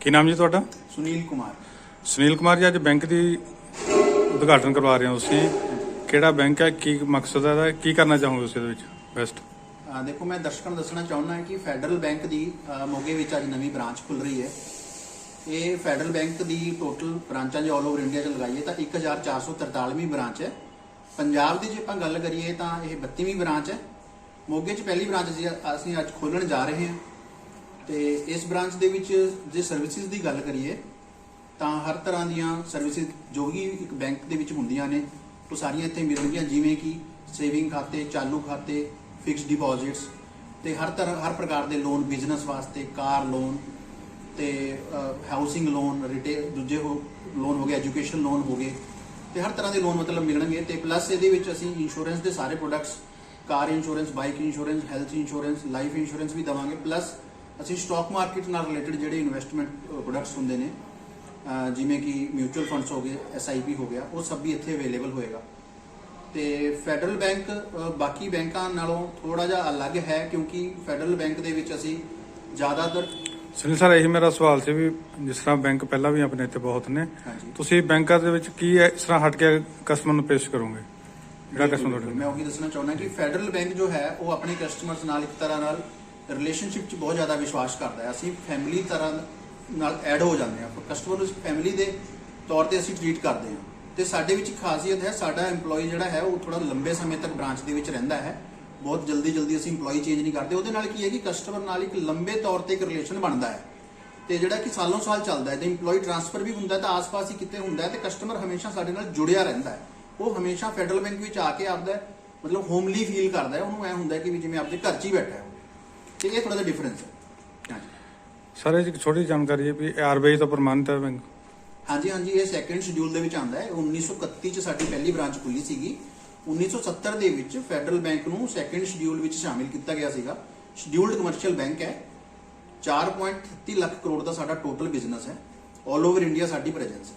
ਕੀ ਨਾਮ ਜੀ ਤੁਹਾਡਾ? ਸੁਨੀਲ ਕੁਮਾਰ। ਸੁਨੀਲ ਕੁਮਾਰ ਜੀ ਅੱਜ ਬੈਂਕ ਦੀ ਉਦਘਾਟਨ ਕਰਵਾ ਰਹੇ ਹੋ ਤੁਸੀਂ। ਕਿਹੜਾ ਬੈਂਕ ਹੈ? ਕੀ ਮਕਸਦ ਹੈ ਇਹਦਾ? ਕੀ ਕਰਨਾ ਚਾਹੋਗੇ ਉਸ ਦੇ ਵਿੱਚ? ਬੈਸਟ ਦੇਖੋ ਮੈਂ ਦਰਸ਼ਕਾਂ ਨੂੰ ਦੱਸਣਾ ਚਾਹੁੰਦਾ ਹਾਂ ਕਿ ਫੈਡਰਲ ਬੈਂਕ ਦੀ ਮੋਗੇ ਵਿੱਚ ਅੱਜ ਨਵੀਂ ਬ੍ਰਾਂਚ ਖੁੱਲ ਰਹੀ ਹੈ। ਇਹ ਫੈਡਰਲ ਬੈਂਕ ਦੀ ਟੋਟਲ ਬ੍ਰਾਂਚਾਂ ਜੇ ਆਲ ਓਵਰ ਇੰਡੀਆ 'ਚ ਲਗਾਈਏ ਤਾਂ 1443ਵੀਂ ਬ੍ਰਾਂਚ ਹੈ। ਪੰਜਾਬ ਦੀ ਜੇ ਆਪਾਂ ਗੱਲ ਕਰੀਏ ਤਾਂ ਇਹ 32ਵੀਂ ਬ੍ਰਾਂਚ ਹੈ। ਮੋਗੇ 'ਚ ਪਹਿਲੀ ਬ੍ਰਾਂਚ ਅਸੀਂ ਅੱਜ ਖੋਲਣ ਜਾ ਰਹੇ ਹਾਂ। ਤੇ ਇਸ ਬ੍ਰਾਂਚ ਦੇ ਵਿੱਚ ਜੇ ਸਰਵਿਸਿਜ਼ ਦੀ ਗੱਲ ਕਰੀਏ, ਤਾਂ ਹਰ ਤਰ੍ਹਾਂ ਦੀਆਂ ਸਰਵਿਸਿਜ਼ ਜੋ ਵੀ ਇੱਕ ਬੈਂਕ ਦੇ ਵਿੱਚ ਹੁੰਦੀਆਂ ਨੇ, ਉਹ ਸਾਰੀਆਂ ਇੱਥੇ ਮਿਲਣਗੀਆਂ, ਜਿਵੇਂ ਕਿ ਸੇਵਿੰਗ ਖਾਤੇ, ਚਾਲੂ ਖਾਤੇ ਫਿਕਸਡ ਡਿਪੋਜ਼ਿਟਸ ਤੇ ਹਰ ਤਰ੍ਹਾਂ, ਹਰ ਪ੍ਰਕਾਰ ਦੇ ਲੋਨ ਬਿਜ਼ਨਸ ਵਾਸਤੇ ਕਾਰ ਲੋਨ ਤੇ ਹਾਊਸਿੰਗ ਲੋਨ ਰਿਟੇਲ ਦੂਜੇ ਹੋ ਲੋਨ ਹੋ ਗਏ ਐਜੂਕੇਸ਼ਨ ਲੋਨ ਹੋ ਗਏ ਤੇ ਹਰ ਤਰ੍ਹਾਂ ਦੇ ਲੋਨ ਮਤਲਬ ਮਿਲਣਗੇ ਤੇ ਪਲੱਸ ਇਹਦੇ ਵਿੱਚ ਅਸੀਂ ਇੰਸ਼ੋਰੈਂਸ ਦੇ ਸਾਰੇ products car insurance bike insurance health insurance life insurance ਵੀ ਦਵਾਂਗੇ ਪਲੱਸ ਅਸੀਂ ਸਟਾਕ ਮਾਰਕੀਟ ਨਾਲ ਰਿਲੇਟਡ ਜਿਹੜੇ ਇਨਵੈਸਟਮੈਂਟ ਪ੍ਰੋਡਕਟਸ ਹੁੰਦੇ ਨੇ ਜਿਵੇਂ ਕਿ ਮਿਊਚੁਅਲ ਫੰਡਸ ਹੋ ਗਏ ਐਸਆਈਪੀ ਹੋ ਗਿਆ ਉਹ ਸਭ ਵੀ ਇੱਥੇ ਅਵੇਲੇਬਲ ਹੋਏਗਾ। ਤੇ ਫੈਡਰਲ ਬੈਂਕ ਬਾਕੀ ਬੈਂਕਾਂ ਨਾਲੋਂ ਥੋੜਾ ਜਿਹਾ ਅਲੱਗ ਹੈ ਕਿਉਂਕਿ ਫੈਡਰਲ ਬੈਂਕ ਦੇ ਵਿੱਚ ਅਸੀਂ ਜ਼ਿਆਦਾਤਰ ਸੁਨੀਲ ਸਰ ਇਹੀ ਮੇਰਾ ਸਵਾਲ ਸੀ ਵੀ ਜਿਸ ਤਰ੍ਹਾਂ ਬੈਂਕ ਪਹਿਲਾਂ ਵੀ ਆਪਣੇ ਇੱਥੇ ਬਹੁਤ ਨੇ ਤੁਸੀਂ ਬੈਂਕਾਂ ਦੇ ਵਿੱਚ ਕੀ ਇਸ ਤਰ੍ਹਾਂ ਹਟ ਕੇ ਕਸਟਮਰ ਨੂੰ ਪੇਸ਼ ਕਰੋਗੇ? ਜਿਹੜਾ ਕਸਟਮਰ ਮੈਂ ਤੁਹਾਡੇ ਉਹੀ ਦੱਸਣਾ ਚਾਹੁੰਦਾ ਕਿ ਫੈਡਰਲ ਬੈਂਕ ਜੋ ਹੈ ਉਹ ਆਪਣੇ ਕਸਟਮਰਸ ਨਾਲ ਇੱਕ ਤਰ੍ਹਾਂ ਨਾਲ ਰਿਲੇਸ਼ਨਸ਼ਿਪ 'ਚ ਬਹੁਤ ਜ਼ਿਆਦਾ ਵਿਸ਼ਵਾਸ ਕਰਦਾ ਹੈ। ਅਸੀਂ ਫੈਮਿਲੀ ਤਰ੍ਹਾਂ ਨਾਲ ਐਡ ਹੋ ਜਾਂਦੇ ਹਾਂ। ਕਸਟਮਰ ਨੂੰ ਫੈਮਿਲੀ ਦੇ ਤੌਰ ਤੇ ਅਸੀਂ ਟ੍ਰੀਟ ਕਰਦੇ ਹਾਂ। ਤੇ ਸਾਡੇ ਵਿੱਚ ਖਾਸੀਅਤ ਹੈ, ਸਾਡਾ EMPLOYE ਜਿਹੜਾ ਹੈ, ਉਹ ਥੋੜਾ ਲੰਬੇ ਸਮੇਂ ਤੱਕ ਬ੍ਰਾਂਚ ਦੇ ਵਿੱਚ ਰਹਿੰਦਾ ਹੈ। ਬਹੁਤ ਜਲਦੀ ਜਲਦੀ ਅਸੀਂ EMPLOYE ਚੇਂਜ ਨਹੀਂ ਕਰਦੇ। ਉਹਦੇ ਨਾਲ ਕੀ ਹੈ ਕਿ ਕਸਟਮਰ ਨਾਲ ਇੱਕ ਲੰਬੇ ਤੌਰ ਤੇ ਇੱਕ ਰਿਲੇਸ਼ਨ ਬਣਦਾ ਹੈ। ਤੇ ਜਿਹੜਾ ਕਿ ਸਾਲੋਂ ਸਾਲ ਚੱਲਦਾ ਹੈ, ਤੇ EMPLOYE ਟ੍ਰਾਂਸਫਰ ਵੀ ਹੁੰਦਾ ਤਾਂ ਆਸ-ਪਾਸ ਹੀ ਕਿਤੇ ਹੁੰਦਾ ਹੈ ਤੇ ਕਸਟਮਰ ਹਮੇਸ਼ਾ ਸਾਡੇ ਨਾਲ ਜੁੜਿਆ ਰਹਿੰਦਾ ਹੈ। ਉਹ ਹਮੇਸ਼ਾ ਫੈਡਰਲ ਬੈਂਕ ਵਿੱਚ ਆ ਕੇ ਆਪਦਾ ਮਤਲਬ ਹੋਮਲੀ ਫੀਲ ਕਰਦਾ ਹੈ। ਉਹਨੂੰ ਐ ਹੁੰਦਾ ਕਿ ਵੀ ਜਿਵੇਂ ਆਪਦੇ ਘਰ 'ਚ ਹੀ ਬੈਠਾ ਹੈ। ਤੇ ਇਹ ਥੋੜਾ ਜਿਹਾ ਡਿਫਰੈਂਸ ਹੈ ਹਾਂਜੀ ਸਰ ਇਹ 'ਚ ਇੱਕ ਛੋਟੀ ਜਾਣਕਾਰੀ ਹੈ ਵੀ ਆਰਬੀਆਈ ਤੋਂ ਪ੍ਰਮਾਣਿਤ ਹੈ ਬੈਂਕ ਹਾਂਜੀ ਹਾਂਜੀ ਇਹ ਸੈਕੰਡ ਸ਼ਡਿਊਲ ਦੇ ਵਿੱਚ ਆਉਂਦਾ ਹੈ। 1931 ਚ ਸਾਡੀ ਪਹਿਲੀ ਬ੍ਰਾਂਚ ਖੁੱਲੀ ਸੀਗੀ। 1970 ਦੇ ਵਿੱਚ ਫੈਡਰਲ ਬੈਂਕ ਨੂੰ ਸੈਕੰਡ ਸ਼ਡਿਊਲ ਵਿੱਚ ਸ਼ਾਮਿਲ ਕੀਤਾ ਗਿਆ ਸੀਗਾ। ਸ਼ਡਿਊਲਡ ਕਮਰਸ਼ੀਅਲ ਬੈਂਕ ਹੈ। 4.33 ਲੱਖ ਕਰੋੜ ਦਾ ਸਾਡਾ ਟੋਟਲ ਬਿਜ਼ਨਸ ਹੈ। 올 ਓਵਰ ਇੰਡੀਆ ਸਾਡੀ ਪ੍ਰੈਜ਼ੈਂਸ ਹੈ।